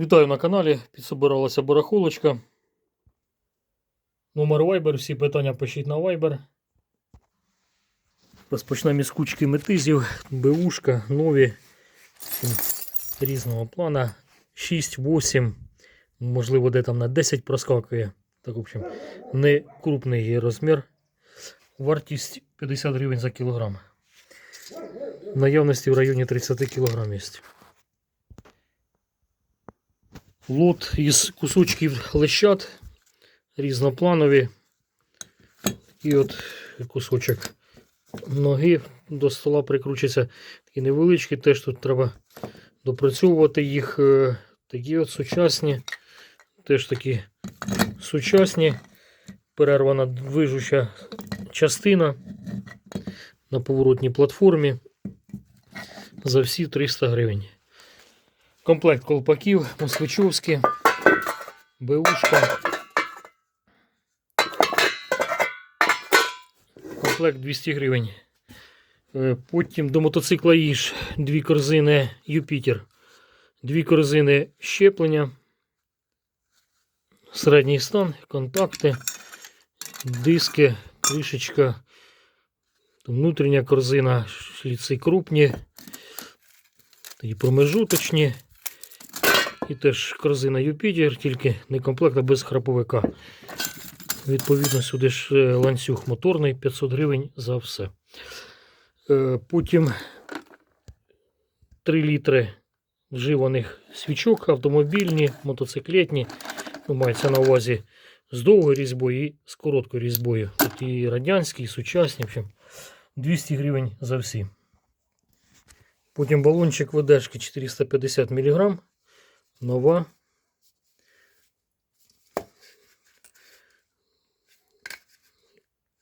Вітаю на каналі. Підсобиралася барахолочка. Номер Viber, всі питання пишіть на Viber. Розпочнемо із кучки метизів, БУшка, нові різного плана. 6, 8, можливо, де там на 10 проскакує. Так, в общем, не крупний розмір. Вартість 50 гривень за кілограм. Наявності в районі 30 кг є. Лот із кусочків лещат різнопланові. І от кусочок ноги до стола прикручується. Такі невеличкі, теж тут треба допрацьовувати їх. Е, Такі от сучасні, теж такі сучасні. Перервана движуща частина на поворотній платформі за всі 300 гривень. Комплект колпаків, москвичовські, БУшка. Комплект 200 гривень. Е, Потім до мотоцикла їж дві корзини Юпітер, дві корзини щеплення, середній стан, контакти, диски, кришечка, внутрішня корзина, шліци крупні, тоді промежуточні. І теж корзина Юпітер, тільки не комплект, а без храповика. Відповідно, сюди ж е, ланцюг моторний 500 гривень за все. Е, Потім 3 літри вживаних свічок, автомобільні, мотоциклетні. Ну, мається на увазі з довгою різьбою і з короткою різьбою. Тут і радянські, і сучасні. В общем, 200 гривень за всі. Потім балончик ведешки 450 мг. Нова.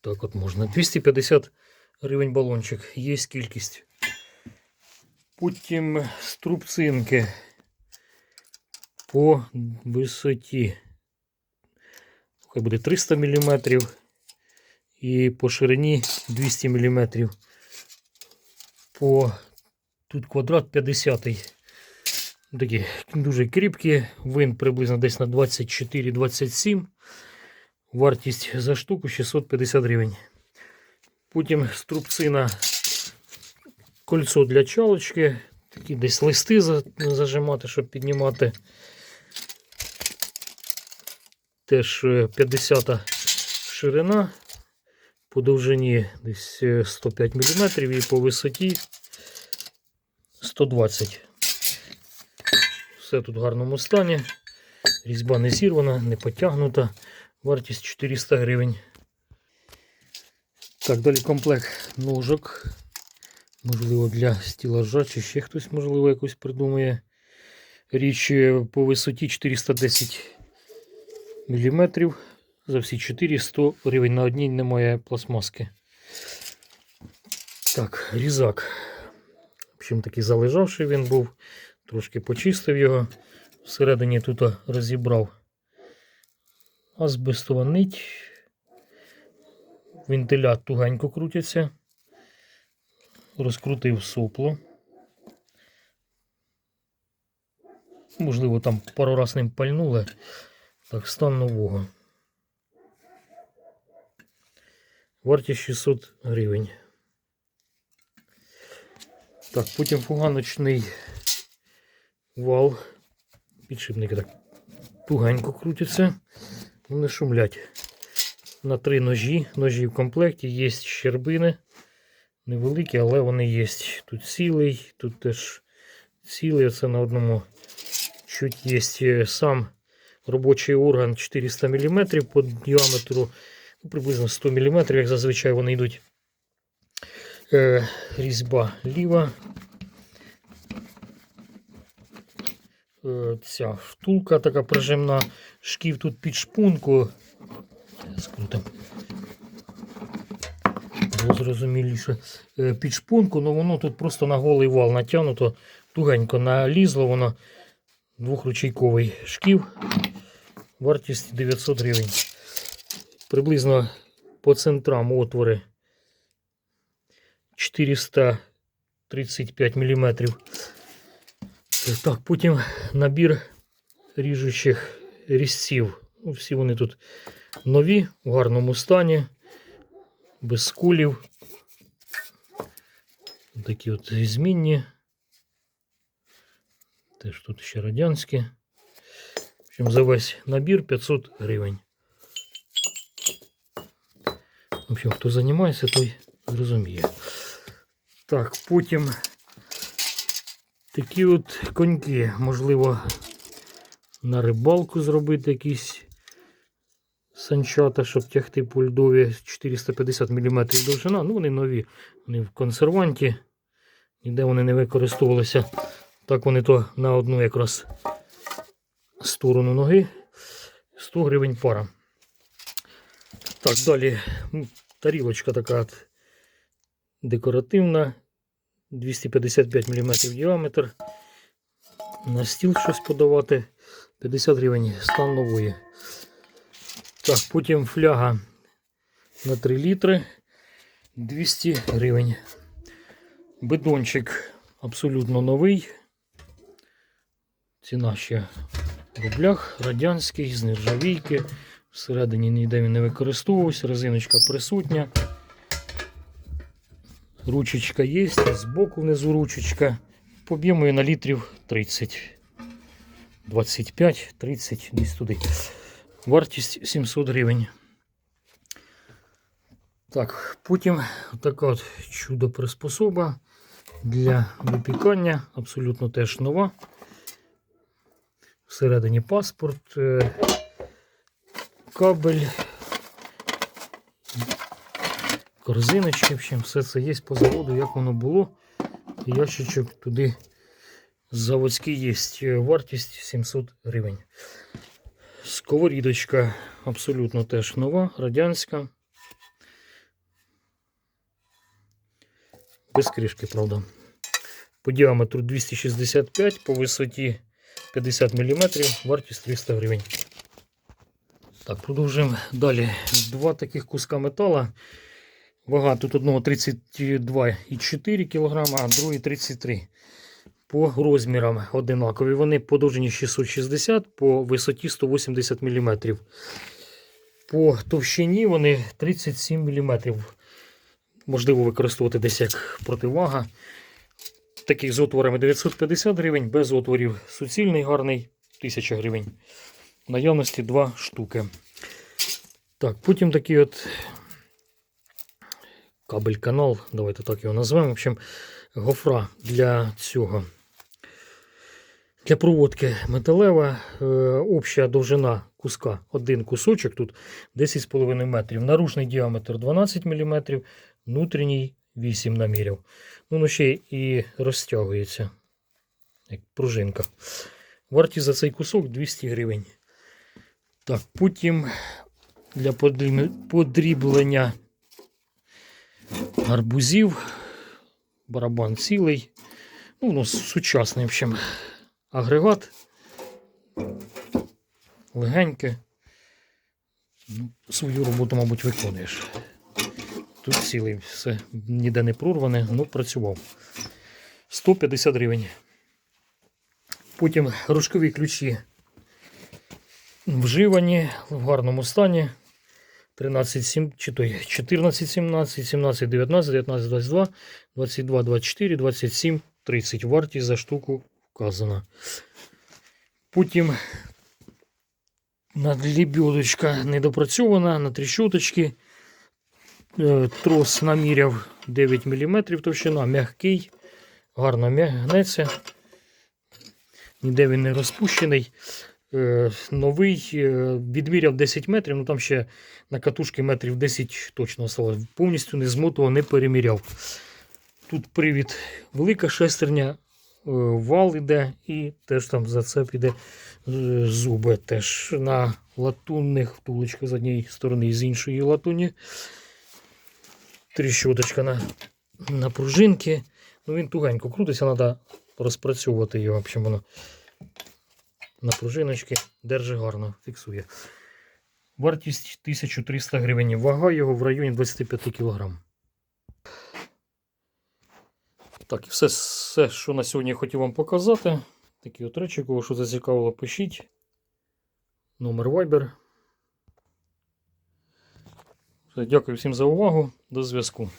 Так от можна. 250 гривень балончик. Є кількість. Потім струбцинки по висоті. Хай буде 300 мм. І по ширині 200 мм. По тут квадрат 50 Такі дуже кріпкі. Вин приблизно десь на 24-27. Вартість за штуку 650 гривень. Потім струбцина кольцо для чалочки. Такі десь листи зажимати, щоб піднімати. Теж е, 50 ширина. По довжині десь е, 105 мм і по висоті 120 Все тут в гарному стані. Різьба не зірвана, не потягнута. Вартість 400 гривень. Так, далі комплект ножок. Можливо, для стілажа, чи ще хтось, можливо, якось придумає. Річ е, по висоті 410 мм. За всі 400 гривень. На одній немає пластмаски. Так, різак. В общем, такий залежавший він був. Трошки почистив його. Всередині тут розібрав азбестова нить. Вентиля тугенько крутиться. Розкрутив сопло. Можливо, там пару раз ним пальнули. Так, стан нового. Вартість 600 гривень. Так, потім фуганочний вал. Підшипники так тугенько крутяться. Вони шумлять. На три ножі. Ножі в комплекті. Є щербини. Невеликі, але вони є. Тут цілий, тут теж цілий. Це на одному чуть є сам робочий орган 400 мм по діаметру. Ну, приблизно 100 мм, як зазвичай вони йдуть. Е, різьба ліва. Ця втулка така прижимна. Шків тут під шпунку. Було зрозуміліше. Е, Під шпунку, але воно тут просто на голий вал натягнуто, тугенько налізло воно. Двохручейковий шків. Вартість 900 гривень. Приблизно по центрам отвори 435 мм. Так, потім набір ріжучих різців. Ну, всі вони тут нові, в гарному стані, без скулів. Такі от змінні. Теж тут ще радянські. В общем, за весь набір 500 гривень. В общем, хто займається, той зрозуміє. Так, потім такі от коньки, можливо, на рибалку зробити якісь санчата, щоб тягти по льдові 450 мм довжина. Ну, вони нові, вони в консерванті. Ніде вони не використовувалися. Так вони то на одну якраз сторону ноги. 100 гривень пара. Так, далі тарілочка така декоративна. 255 мм діаметр. На стіл щось подавати. 50 гривень стан нової. Так, потім фляга на 3 літри. 200 гривень. Бидончик абсолютно новий. Ціна ще в рублях, радянський, з нержавійки. Всередині ніде він не використовувався, резиночка присутня. Ручечка є, збоку внизу ручечка. По об'єму на літрів 30. 25, 30, десь туди. Вартість 700 гривень. Так, потім така от чудо приспособа для випікання. Абсолютно теж нова. Всередині паспорт, е, кабель, корзиночки. В общем, все це є по заводу, як воно було. Ящичок туди заводський є. Вартість 700 гривень. Сковорідочка абсолютно теж нова, радянська. Без кришки, правда. По діаметру 265, по висоті 50 мм, вартість 300 гривень. Так, продовжуємо далі. Два таких куска метала. Вага тут одного 32,4 кг, а другий 33 По розмірам одинакові. Вони по довжині 660, по висоті 180 мм. По товщині вони 37 мм. Можливо використовувати десь як противага. Таких з отворами 950 гривень, без отворів суцільний гарний 1000 гривень. Наявності 2 штуки. Так, потім такий от кабель-канал, давайте так його назвемо. В общем, гофра для цього. Для проводки металева е, обща довжина куска, один кусочок тут 10,5 метрів. Наружний діаметр 12 мм, внутрішній 8 намірів. Ну, ще і розтягується, як пружинка. Вартість за цей кусок 200 гривень. Так, потім для подріблення гарбузів. Барабан цілий. Ну, воно сучасний, в общем, агрегат. Легеньке. Ну, свою роботу, мабуть, виконуєш. Тут цілий, все ніде не прорване, ну працював. 150 гривень. Потім рожкові ключі вживані в гарному стані. 13, 7, чи той 14, 17, 17, 19, 19, 22, 22, 24, 27, 30. Вартість за штуку вказана. Потім надлібьодочка недопрацьована на тріщоточки. Е, Трос наміряв 9 мм товщина, м'який, гарно м'я- гнеться. Ніде він не розпущений. Е, Новий е, відміряв 10 метрів, ну там ще на катушки метрів 10 точно осталось. Повністю не змотував, не переміряв. Тут привід велика шестерня, е, вал іде і теж там зацеп іде зуби. Теж на латунних втулочках з однієї сторони і з іншої латуні. Тріщоточка на, на пружинки. Ну він тугенько крутиться, треба розпрацьовувати його. Воно на пружиночки держи гарно, фіксує. Вартість 1300 гривень. Вага його в районі 25 кг. Так, і все, все, що на сьогодні я хотів вам показати. Такі от речі, кого що зацікавило, пишіть. номер Viber. Дякую всім за увагу. До зв'язку.